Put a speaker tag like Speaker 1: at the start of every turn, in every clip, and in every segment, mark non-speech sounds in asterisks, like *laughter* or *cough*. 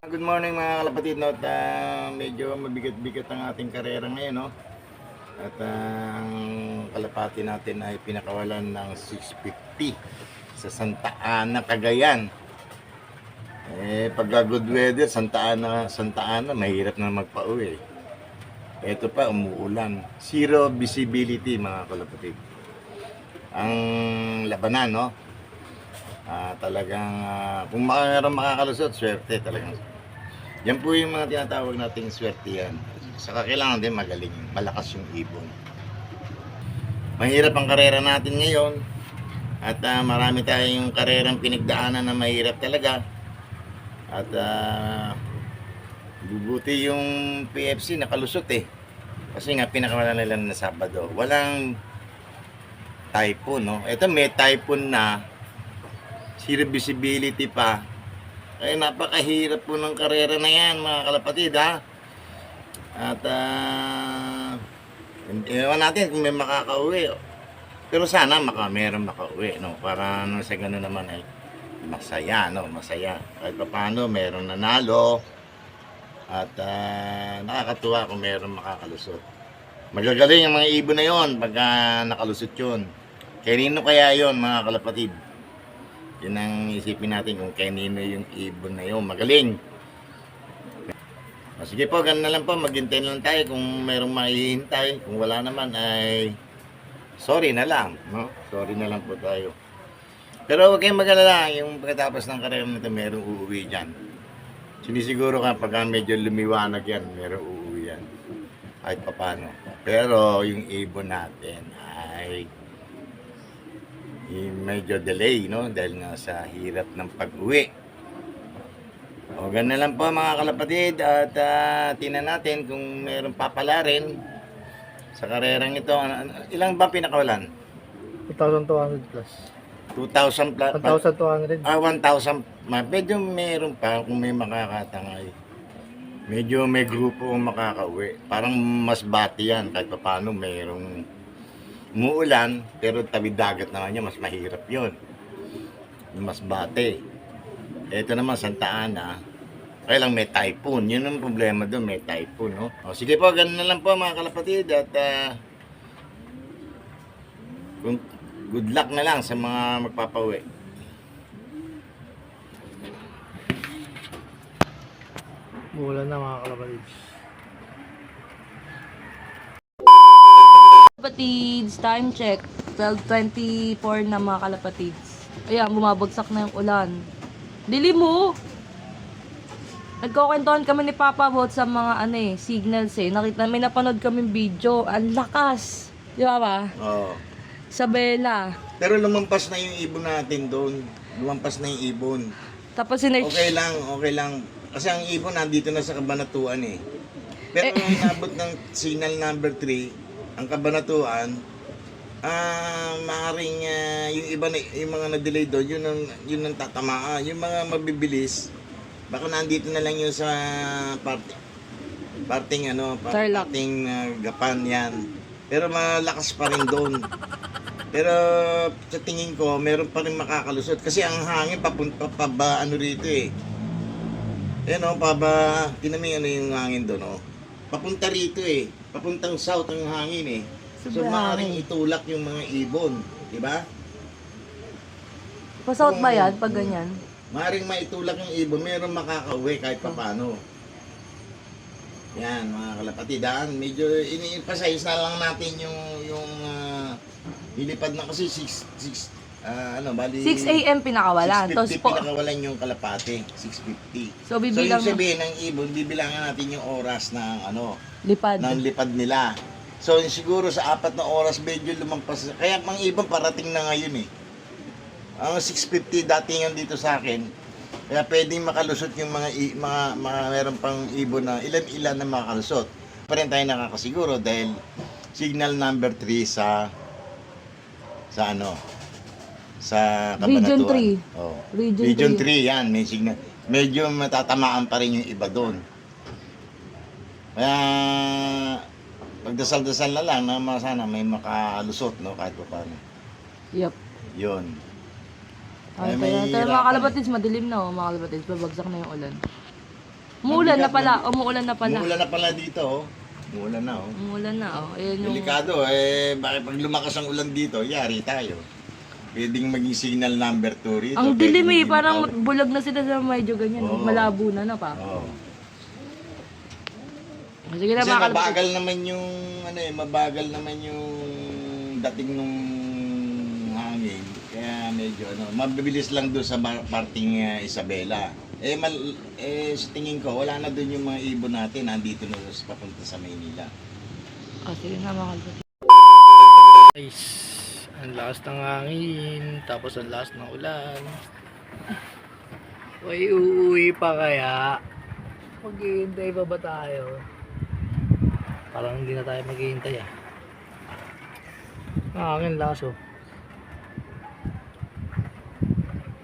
Speaker 1: Good morning mga kalapatid no? At ah, medyo mabigat-bigat ang ating karera ngayon no? At ah, ang kalapati natin ay pinakawalan ng 650 sa Santa Ana, Cagayan. Eh, pagka good weather, Santa Ana, Santa Ana, mahirap na magpa-uwi. Ito pa, umuulan. Zero visibility mga kalapatid. Ang labanan, no? Ah, talagang ah, kung mayroong makakalusot, swerte talagang. Yan po yung mga tinatawag nating swerte yan. Saka kailangan din magaling, malakas yung ibon. Mahirap ang karera natin ngayon at ah, marami tayong karerang pinagdaanan na mahirap talaga. At ah, bubuti yung PFC nakalusot eh. Kasi nga pinakawala nila na Sabado. Walang typhoon, no? Ito may typhoon na zero visibility pa. Kaya napakahirap po ng karera na yan, mga kalapatid, ha? At, ah, uh, natin kung may makakauwi. Pero sana maka, meron makauwi, no? Para ano, sa gano'n naman ay masaya, no? Masaya. Kahit pa paano, meron nanalo. At ah, nakakatuwa kung meron makakalusot. Magagaling ang mga ibon na yon pagka nakalusot yun. Kanino kaya yon mga kalapatid? Yun ang isipin natin kung kanino yung ibon na yun. Magaling. O, sige po, ganun na lang po. Maghintay lang tayo kung merong mahihintay. Kung wala naman ay sorry na lang. No? Sorry na lang po tayo. Pero huwag kayong mag-alala. Yung pagkatapos ng karera nito, merong uuwi dyan. Sinisiguro ka pagka medyo lumiwanag yan, merong uuwi yan. Kahit papano. Pero yung ibon natin ay medyo delay, no? Dahil nga sa hirap ng pag-uwi. O, ganun lang po mga kalapatid. At uh, tingnan natin kung mayroong papala rin sa karerang ito. Ano- ano- Ilang ba pinakawalan?
Speaker 2: 2,200 plus.
Speaker 1: 2,000 plus?
Speaker 2: 1,200.
Speaker 1: Ah, 1,000. Ma- Medyo meron pa kung may makakatangay. Medyo may grupo ang makakauwi. Parang mas bati yan kahit pa paano mayroong umuulan pero tabi dagat naman yan mas mahirap yon mas bate. Ito naman Santa Ana. Kaya lang may typhoon. Yun ang problema doon may typhoon no? o, sige po ganun na lang po mga kalapatid at kung good luck na lang sa mga magpapauwi.
Speaker 2: Bulan na mga kalapatids.
Speaker 3: Kalapatids, time check. 12.24 na mga kalapatids. Ayan, bumabagsak na yung ulan. Dili mo! Nagkukwentuhan kami ni Papa about sa mga ano eh, signals eh. Nakita, may napanood kami video. Ang lakas! Di ba ba?
Speaker 1: Oo.
Speaker 3: Sa Bella.
Speaker 1: pero lumampas na yung ibon natin doon lumampas na yung ibon
Speaker 3: Tapos sinerch.
Speaker 1: Okay lang, okay lang. Kasi ang ibon nandito na sa kabanatuan eh. Pero nung inabot ng signal number 3, ang kabanatuan, ah, maaaring ah, yung iba na, yung mga na-delay doon, yun ang, yun ang tatamaan. Yung mga mabibilis, baka nandito na lang yun sa party, parting ano, parting ah, gapan yan. Pero malakas pa rin doon. Pero sa tingin ko, meron pa rin makakalusot. Kasi ang hangin papunta pa ba ano rito eh. Ayan o, paba, tinami ano yung hangin doon o. Papunta rito eh. Papuntang south ang hangin eh. So
Speaker 3: Sobrang
Speaker 1: maaaring
Speaker 3: hangin.
Speaker 1: itulak yung mga ibon. Di ba?
Speaker 3: Pasouth ba yan pag ganyan?
Speaker 1: Maaaring maitulak yung ibon, meron makakauwi kahit papano. Yan, mga kalapatidan. Medyo ini-emphasize na lang natin yung yung ah, lilipad na kasi 6 6 ah, ano, bali
Speaker 3: 6 a.m. pinakawalan.
Speaker 1: 650
Speaker 3: Tapos po,
Speaker 1: pinakawalan yung kalapate, 650.
Speaker 3: so
Speaker 1: So,
Speaker 3: bibilang
Speaker 1: yung sabihin ng ibon, bibilangan natin yung oras ng ano,
Speaker 3: lipad.
Speaker 1: ng lipad nila. So, siguro sa apat na oras, medyo lumampas. Kaya mga ibon parating na ngayon eh. Ang 650 datingan dito sa akin, kaya pwedeng makalusot yung mga, i- mga, mga meron pang ibon na ilan-ilan na makalusot. Pa rin tayo nakakasiguro dahil signal number 3 sa sa ano sa
Speaker 3: Region
Speaker 1: Cabanatuan.
Speaker 3: 3.
Speaker 1: Oh.
Speaker 3: Region
Speaker 1: Region
Speaker 3: 3.
Speaker 1: 3 yan, may signal. Medyo matatamaan pa rin yung iba doon. Kaya pagdasal-dasal na lang na sana may makalusot no kahit pa paano.
Speaker 3: Yep.
Speaker 1: Yun.
Speaker 3: Ay,
Speaker 1: Ay, may
Speaker 3: kaya, kaya mga
Speaker 1: hirapan
Speaker 3: kalapatids, madilim na oh, mga kalapatids, babagsak na yung ulan. Umuulan na
Speaker 1: Mabigat,
Speaker 3: pala. Umuulan na pala.
Speaker 1: Umuulan na pala dito, oh. Umuulan na, oh.
Speaker 3: Umuulan na, oh. Ayan yung...
Speaker 1: Delikado, eh, bakit pag lumakas ang ulan dito, yari tayo. Pwedeng maging signal number 2 rito.
Speaker 3: Ang dilim eh. Parang
Speaker 1: power.
Speaker 3: bulag na sila sa medyo ganyan.
Speaker 1: Oo.
Speaker 3: Malabo na na pa.
Speaker 1: Oo.
Speaker 3: Sige na
Speaker 1: Kasi
Speaker 3: mga
Speaker 1: mabagal naman yung, ano eh, mabagal naman yung dating nung hangin. Kaya medyo, ano, mabilis lang doon sa bar- parting uh, Isabela. Eh, mal, eh, sa tingin ko, wala na doon yung mga ibon natin, nandito na sa papunta sa Maynila.
Speaker 3: Oh, sige na mga kalapatids.
Speaker 2: Guys, ang lakas ng hangin, tapos ang lakas ng ulan. Uy, uuwi pa kaya? Maghihintay pa ba tayo? Parang hindi na tayo maghihintay ah. Ang hangin lakas oh.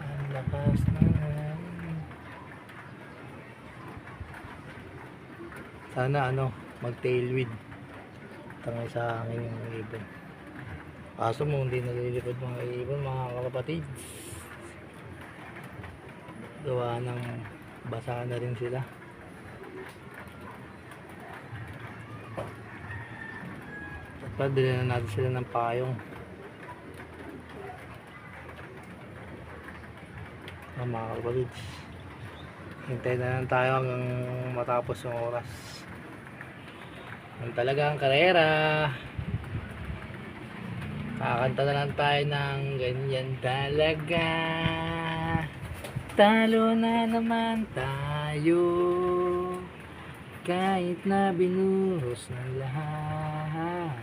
Speaker 2: Ang lakas hangin. Sana ano, mag tailwind. Tangay sa hangin yung ibon. Kaso mo hindi nalilipad mga ibon mga kapatid. Gawa ng basa na rin sila. Dapat bilhin na natin sila ng payong. Ah, mga kapatid. Hintay na lang tayo hanggang matapos yung oras. Ang karera. Kakanta na lang tayo ng ganyan talaga. Talo na naman tayo. Kahit na binuhos ng lahat.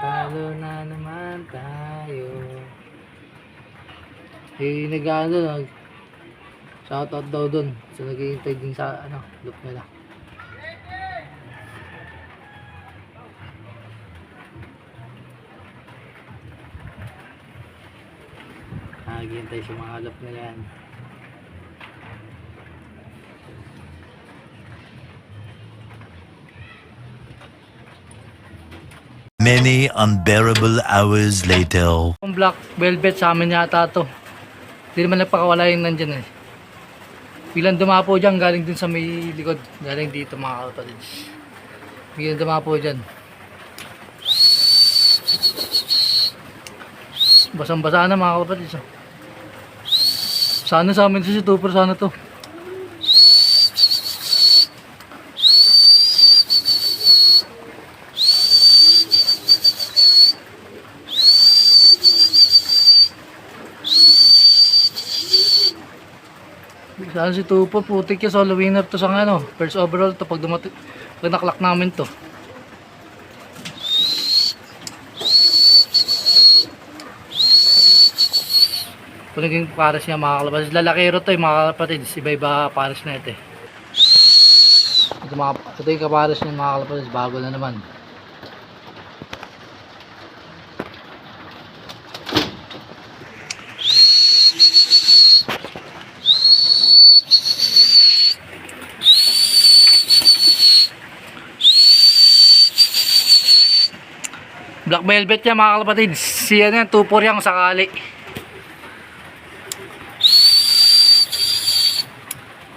Speaker 2: Talo na naman tayo. Eh, nag-ano, nag shoutout daw dun. So, naghihintay din sa, ano, loop nila. Naghihintay sa mga loop nila yan.
Speaker 4: Many unbearable hours later.
Speaker 2: Yung black velvet sa amin yata to. Hindi naman nagpakawala yung nandyan eh. Bilang dumapo dyan, galing dun sa may likod. Galing dito mga kapatids. Bilang dumapo dyan. Basang-basa na mga kapatids. oh. Sana sa amin si Tupper, sana to. Sana si Tupper, putik yung solo winner to sa ano. First overall to pag dumating. Pag naklak namin to. Kung naging pares niya mga kalapatids. Lalakero to yung mga kalapatids. Iba-iba pares na ito eh. Ito, mga, ito yung kapares niya mga kalapatids. Bago na naman. Black velvet yan mga kalapatids. Si ano yan, tupor yang sakali.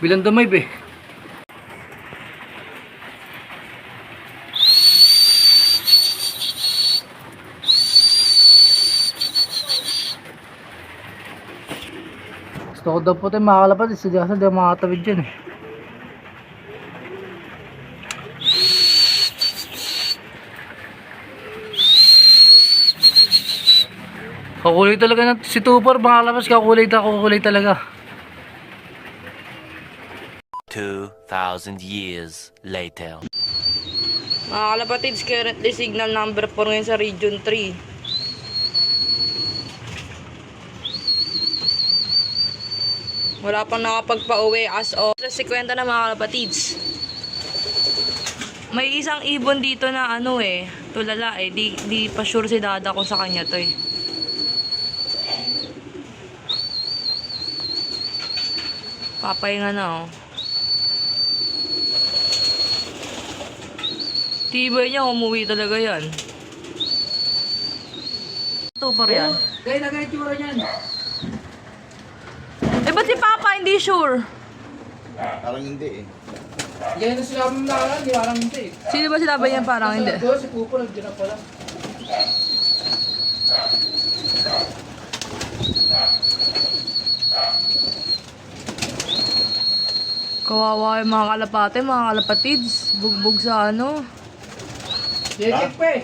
Speaker 2: Bilang damay be. Gusto ko daw po tayo mga kalapatids. Hindi kasi di ako makatawid dyan eh. Kakulay talaga na si Tupor, mga labas kakulay ta kakulay talaga.
Speaker 4: 2,000 years later.
Speaker 3: Mga kalapatids, currently signal number 4 ngayon sa Region 3. Wala pang nakapagpa-uwi as of 50 na mga kalapatids. May isang ibon dito na ano eh, tulala eh, di, di pa sure si Dada kung sa kanya to eh. Papahinga na oh. Tibay niya, umuwi talaga yan. Ito pa yan.
Speaker 2: Kaya nagay tsura niyan.
Speaker 3: Eh, ba't si Papa hindi sure?
Speaker 1: Parang hindi eh.
Speaker 5: Yan na sila mo na di parang hindi.
Speaker 3: Sino ba sinabi niya parang hindi?
Speaker 5: Doon si Pupo nandiyan na pala.
Speaker 3: Kawawa yung mga kalapate, mga kalapatids. Bugbog sa ano.
Speaker 5: Check pa eh.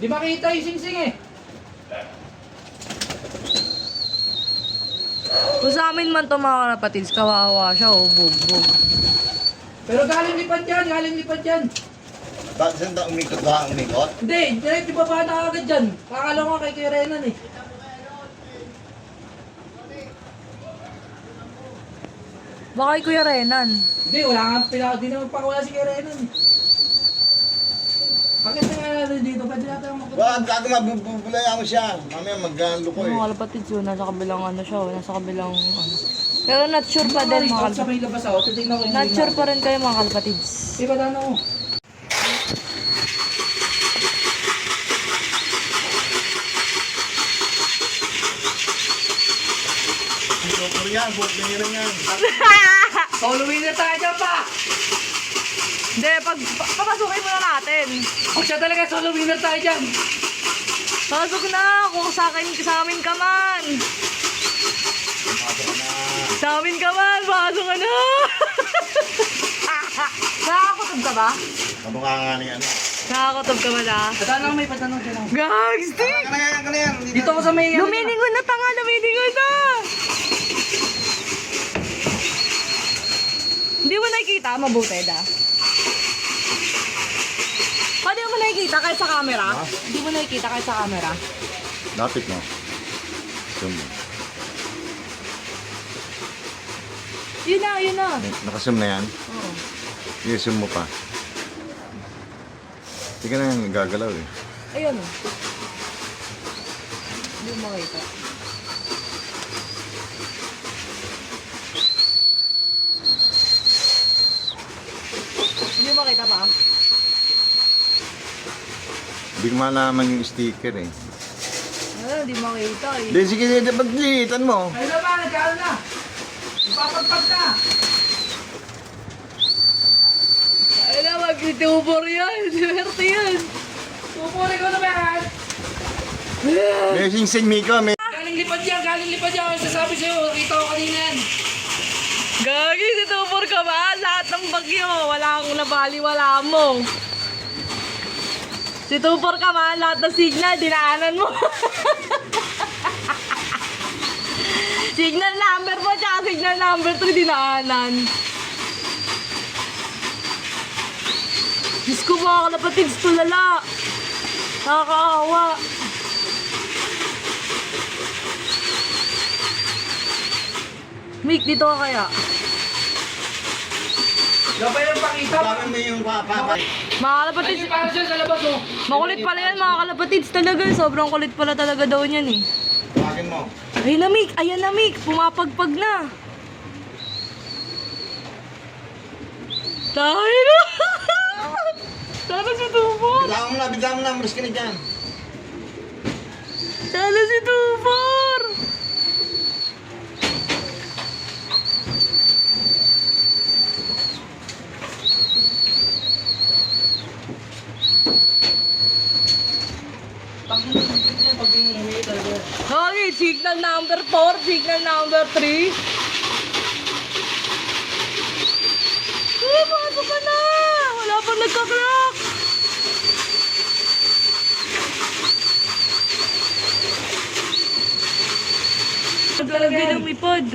Speaker 5: Di makita yung singsing eh.
Speaker 3: Kung sa amin man to mga kalapatids, kawawa siya, oh, bugbog.
Speaker 5: Pero galing lipad yan, galing lipad yan.
Speaker 1: Bakit saan daw umikot ba? Umikot?
Speaker 5: Hindi, direct di ba ba na agad dyan? Kakala ko kay Kuya Renan eh.
Speaker 3: Baka kay Kuya Renan.
Speaker 5: Hindi, wala nga, pina, di naman pa wala si Kuya Renan eh. Bakit na nga natin dito? Pwede natin ang magkita.
Speaker 1: Wag, gago mabubulaya mo siya. Mamaya magluko
Speaker 3: Mga
Speaker 1: eh.
Speaker 3: kalapatids yun, nasa kabilang ano siya, oh, nasa kabilang ano. Pero not sure pa din mga
Speaker 5: Out sa may labas ako, titignan ko yung
Speaker 3: Not sure pa rin kayo mga kalapatids.
Speaker 5: Di ba dano ko?
Speaker 1: Ito ko yan, buhok na yan yan.
Speaker 5: Solo winner tayo dyan pa!
Speaker 3: Hindi, pag, pa, papasukin muna natin.
Speaker 5: Kung siya talaga solo winner tayo dyan.
Speaker 3: Pasok na, kung sa akin, sa amin ka man. Sa amin ka man, pasok ka na. *laughs* Nakakakutob ka ba?
Speaker 1: Kamukha nga ni ano.
Speaker 3: Nakakakutob ka ba na?
Speaker 5: Patanong may patanong dyan ako.
Speaker 3: Gags, di!
Speaker 1: Ano yan, ano yan?
Speaker 5: Dito ko sa may...
Speaker 3: Lumilingon na tanga, lumilingon na! Hindi mo nakikita, mabuti da. Paano mo nakikita kahit sa camera? Hindi mo nakikita kahit sa camera?
Speaker 1: Lapit mo. Zoom mo.
Speaker 3: Yun na, yun na.
Speaker 1: Nakasum na yan?
Speaker 3: Oo.
Speaker 1: I-zoom mo pa. Hindi ka na gagalaw eh.
Speaker 3: Ayun o. Hindi mo makita. Hindi mo makita pa?
Speaker 1: Hindi ko malaman yung sticker eh.
Speaker 3: Ano, hindi mo makita eh.
Speaker 1: Hindi, sige, sige, ba't dilitan mo?
Speaker 5: Ayun na ba, nagkaroon na. Ipapagpag na.
Speaker 3: Ay na, mag-tubor yan. *laughs* Swerte yan.
Speaker 5: Pupuri ko na ba yan?
Speaker 1: May sing-sing Miko, may...
Speaker 5: Galing lipad yan, galing lipad yan. Sasabi sa'yo, kita ko kanina yan.
Speaker 3: Gagi, si Tubor ka ba? Lahat ng bagyo, wala akong nabaliwala mo. Si Tubor ka ba? Lahat ng signal, dinaanan mo. *laughs* signal number mo, tsaka signal number 3, dinaanan. Diyos ko mga kalapatids, tulala. Nakakaawa. Mick, dito ka kaya?
Speaker 5: Gabay ang pakita.
Speaker 1: Bakit mo yung papa?
Speaker 3: Mga kalapatids,
Speaker 5: Ay, para siya sa labas oh.
Speaker 3: Makulit pala yan mga kalapatids talaga. Sobrang kulit pala talaga daw niyan eh.
Speaker 1: Bakit mo?
Speaker 3: Ayun na Mick, ayan na Mick. Pumapagpag na. Tayo na. *laughs* Sana si Tubor.
Speaker 1: Bigla mo na, bigla mo na, maris ka na dyan.
Speaker 3: Sana si Tubor. signal number 4, signal number 3. Ay, pasok ka na! Wala pa nagka-clock! Naglalagay ng mipod.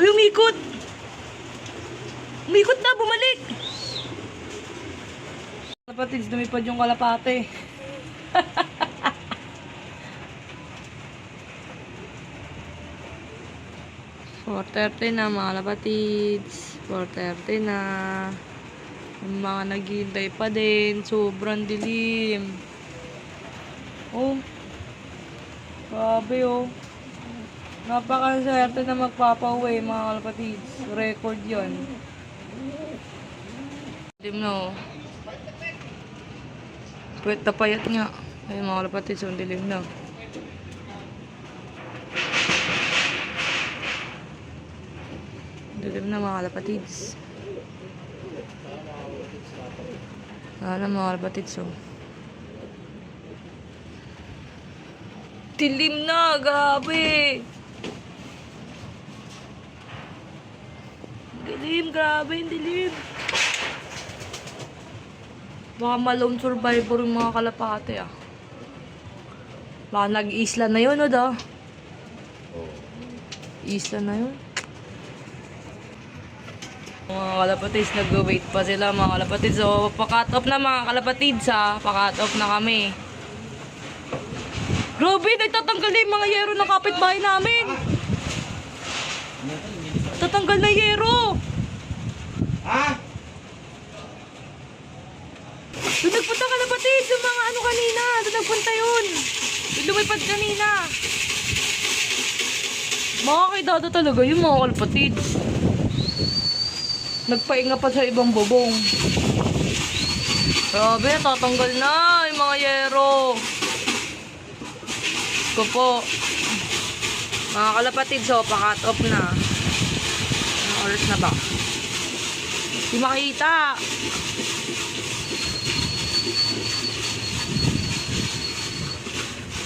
Speaker 3: Ay, umikot! Umikot na, bumalik! Kalapatids, dumipad yung kalapate. Hahaha. *laughs* 4.30 na mga kapatids. 4.30 na. Yung mga naghihintay pa din. Sobrang dilim. Oh. Grabe oh. Napakaswerte na magpapauwi mga kapatids. Record yon. Dilim na oh. Pwet na payat nga. Ayun mga kapatids, ang dilim na. Dilim na mga kalapatids. Wala na mga kalapatids oh. Dilim na, grabe. Dilim, grabe yung dilim. Baka malone survivor yung mga kalapate ah. Baka nag-isla na yun, o da? Isla na yun. Mga kalapatids, nag-wait pa sila mga kalapatids. So, pakat off na mga kalapatids ha. Pakat off na kami. Grabe, nagtatanggal na yung mga yero ng kapitbahay namin. Tatanggal na yero.
Speaker 1: Ha?
Speaker 3: Doon nagpunta ka na pati sa mga ano kanina. Doon nagpunta yun. Doon lumipad kanina. Makakidado talaga yung mga kalpatids. Nagpainga pa sa ibang bubong. Grabe, tatanggal na yung mga yero. Ko po. Mga kalapatids, so, pakat off na. Anong oras na ba? Di makita.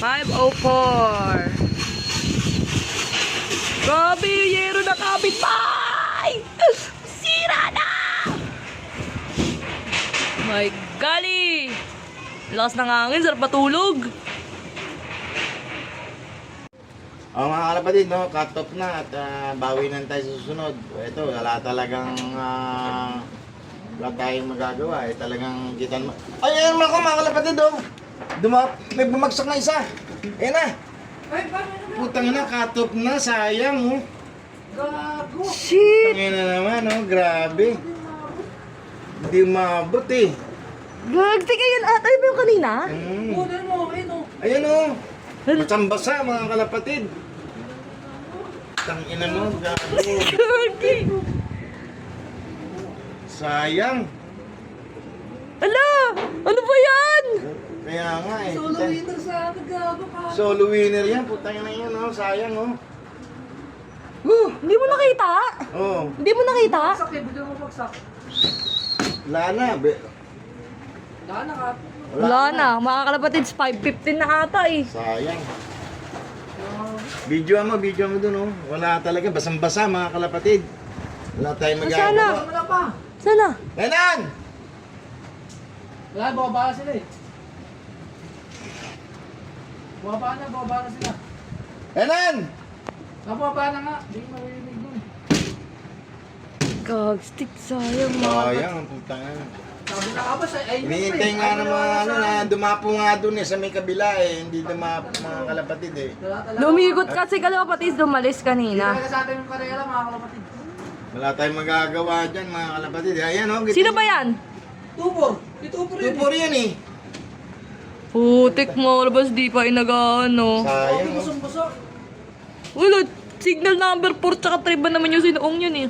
Speaker 3: Five oh four. Grabe yung yero na kapit My golly! Lakas ng hangin, sarap matulog.
Speaker 1: Oh, mga kalapatid, no, cut off na at ah, bawi na tayo sa susunod. Ito, wala talagang ah, wala tayong magagawa. Eh, talagang kita mo. Ay, ayun mga ko, mga kalapatid, oh. Duma may bumagsak na isa. Ayun na. Putang na, cut off na, sayang, oh.
Speaker 3: Shit!
Speaker 1: Tangin na naman, oh, grabe. Hindi mabot, eh.
Speaker 3: Gagti yan ata. Ano ba yung kanina?
Speaker 1: Mm. Ayan, oh. Basang-basa, mga kalapatid. Tangina mo, gago. *laughs*
Speaker 3: Gagi!
Speaker 1: Sayang.
Speaker 3: Ala! Ano ba yan?
Speaker 1: Kaya nga eh. Solo winner sa akin, gago ka. Solo winner yan, putang na yan, oh. Sayang, oh. Woo!
Speaker 3: Hindi mo nakita?
Speaker 1: Oh,
Speaker 3: Hindi mo nakita?
Speaker 1: Wala na. Be.
Speaker 3: Wala na. Mga kalapatids, 5.15 na ata eh.
Speaker 1: Sayang. Video mo, video mo dun, oh. Wala talaga, basang-basa, mga kalapatid. Wala tayong
Speaker 3: Sana.
Speaker 1: magagawa.
Speaker 3: Sana?
Speaker 1: Renan!
Speaker 2: Wala, bababa na sila eh. Bababa na, bababa na sila.
Speaker 1: Renan!
Speaker 2: Bababa na nga, hindi maririnig dun.
Speaker 3: Gagstick, sayang mga
Speaker 1: Sayang, ang putang na.
Speaker 2: Sabi na ka ba sa ay
Speaker 1: Hinihintay nga ng mga ano na dumapo nga dun eh sa may kabila eh. Hindi dumapo mga kalapatid eh.
Speaker 3: Lumigot kasi kalapatids, dumalis kanina.
Speaker 2: sa atin yung mga kalapatid.
Speaker 1: Wala tayong magagawa dyan mga kalapatid. Ayan oh.
Speaker 3: Sino ba yan?
Speaker 2: Tupor! Itupor
Speaker 1: Tupor yan eh.
Speaker 3: Putik mo, labas di pa inagaan, no?
Speaker 1: Sayang oh.
Speaker 2: buso
Speaker 3: Wala, signal number 4 tsaka 3 ba naman yung sinuong yun eh?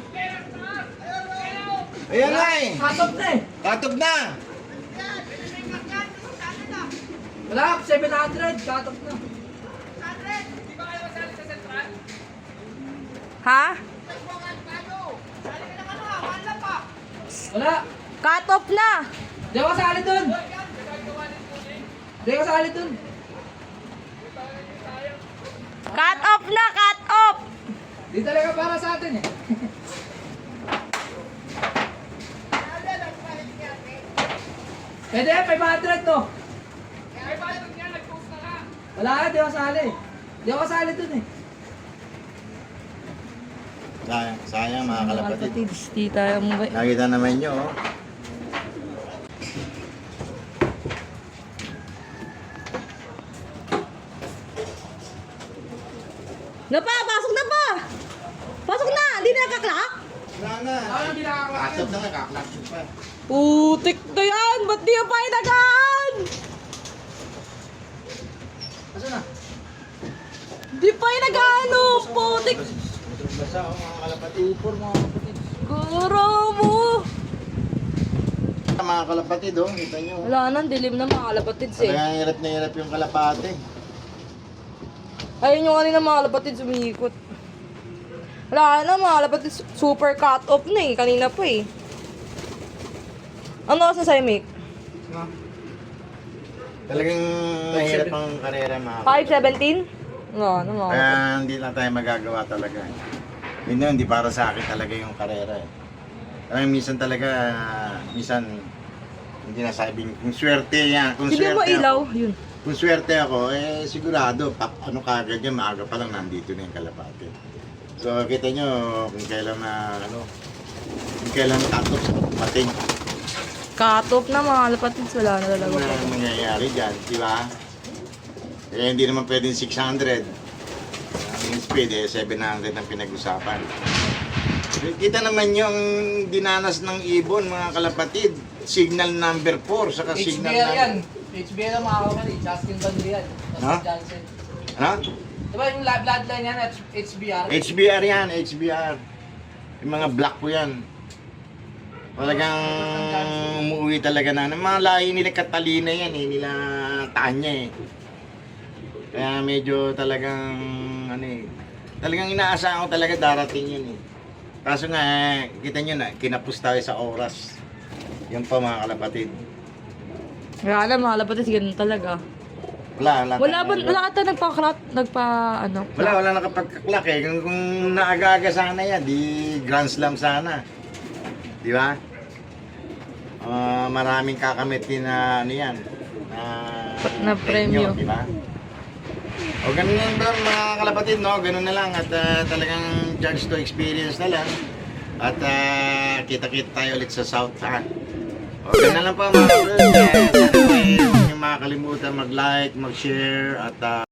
Speaker 1: Ayan nga eh.
Speaker 2: Katop na eh!
Speaker 1: Katob na.
Speaker 2: Wala, 700! Katop na!
Speaker 3: Ha?
Speaker 2: Wala!
Speaker 3: Cut off na!
Speaker 2: Di ako kasali dun! Di ako kasali dun!
Speaker 3: Cut off na! Cut off!
Speaker 2: Di talaga para sa atin eh. *laughs* Pwede, 500 to. Wala ka, di ako kasali. Di ako kasali dun eh.
Speaker 1: Sayang, sayang mga kalapatid.
Speaker 3: Kalapatids, di tayo mo ba?
Speaker 1: Nakita naman nyo oh.
Speaker 3: Na pa! Pasok na pa! Pasok na! Hindi na nakaklak?
Speaker 1: Wala na.
Speaker 2: Parang hindi nakakakit.
Speaker 1: Katob na nga, kaklak pa.
Speaker 3: Putik na yan! Ba't di pa inagaan?
Speaker 2: Asa na?
Speaker 3: Di pa inagaan, oh! Putik!
Speaker 1: Basa oh mga kalapatid.
Speaker 2: Tupor mga kapatid.
Speaker 3: Guro mo!
Speaker 1: Mga kalapatid oh, kita nyo.
Speaker 3: Wala nang dilim na mga kalapatids eh.
Speaker 1: Talagang hirap na hirap yung kalapate.
Speaker 3: Ayun yung kanina mga kalapatids umihikot. Wala na, mga kalapatid. Super cut off na eh. Kanina pa eh. Ano oras na sa'yo, Mick?
Speaker 1: Talagang mahirap ang karera mga
Speaker 3: 5.17? Oo, ano mga
Speaker 1: Kaya hindi na tayo magagawa talaga. Yun yun, hindi para sa akin talaga yung karera eh. Kaya minsan talaga, minsan, hindi na sabing, kung swerte yan, kung
Speaker 3: Hindi mo
Speaker 1: swerte
Speaker 3: ilaw.
Speaker 1: ako,
Speaker 3: Yun.
Speaker 1: kung swerte ako, eh sigurado, pap, ano kagad yan, maaga pa lang nandito na yung kalapate. So, kita nyo, kung kailan na, ano, kung kailan tatop sa pating,
Speaker 3: Cut off na mga kalapatid. Wala na talaga
Speaker 1: ano na nangyayari dyan, di ba? Eh, hindi naman pwedeng 600. Ang speed, eh, 700 ang pinag-usapan. Kita naman yung dinanas ng ibon, mga kalapatid. Signal number 4, saka signal
Speaker 2: HBR yan.
Speaker 1: number...
Speaker 2: HBR ang mga kapatid. Justin Bandrian. Justin
Speaker 1: Ha?
Speaker 2: Johnson.
Speaker 1: Ha?
Speaker 2: Diba yung bloodline yan, HBR?
Speaker 1: HBR yan, HBR. Yung mga black ko yan. Talagang umuwi talaga na. Mga lahi nila Catalina yan eh, nila Tanya eh. Kaya medyo talagang ano eh, talagang inaasahan ko talaga darating yun eh. Kaso nga, eh, kita nyo na, kinapos tayo sa oras. Yan pa mga kalapatid.
Speaker 3: Wala na mga kalapatid. Ganun talaga.
Speaker 1: Wala, wala.
Speaker 3: Wala ba,
Speaker 1: tayong-
Speaker 3: wala ata nagpa-crack, nagpa, ano?
Speaker 1: Wala, wala nakapagkaklak eh. Kung, kung naaga-aga sana yan, di Grand Slam sana. Di ba? Ah, maraming kakamit din na ano yan. Na,
Speaker 3: Na premyo.
Speaker 1: Di ba? O ganun lang ba mga kalapatid, no? Ganun na lang. At ah, talagang judge to experience na lang. At ah, kita-kita tayo ulit sa South, ha? O ganun na lang po mga. Eh, Sana eh, niyo makakalimutan mag-like, mag-share, at ah,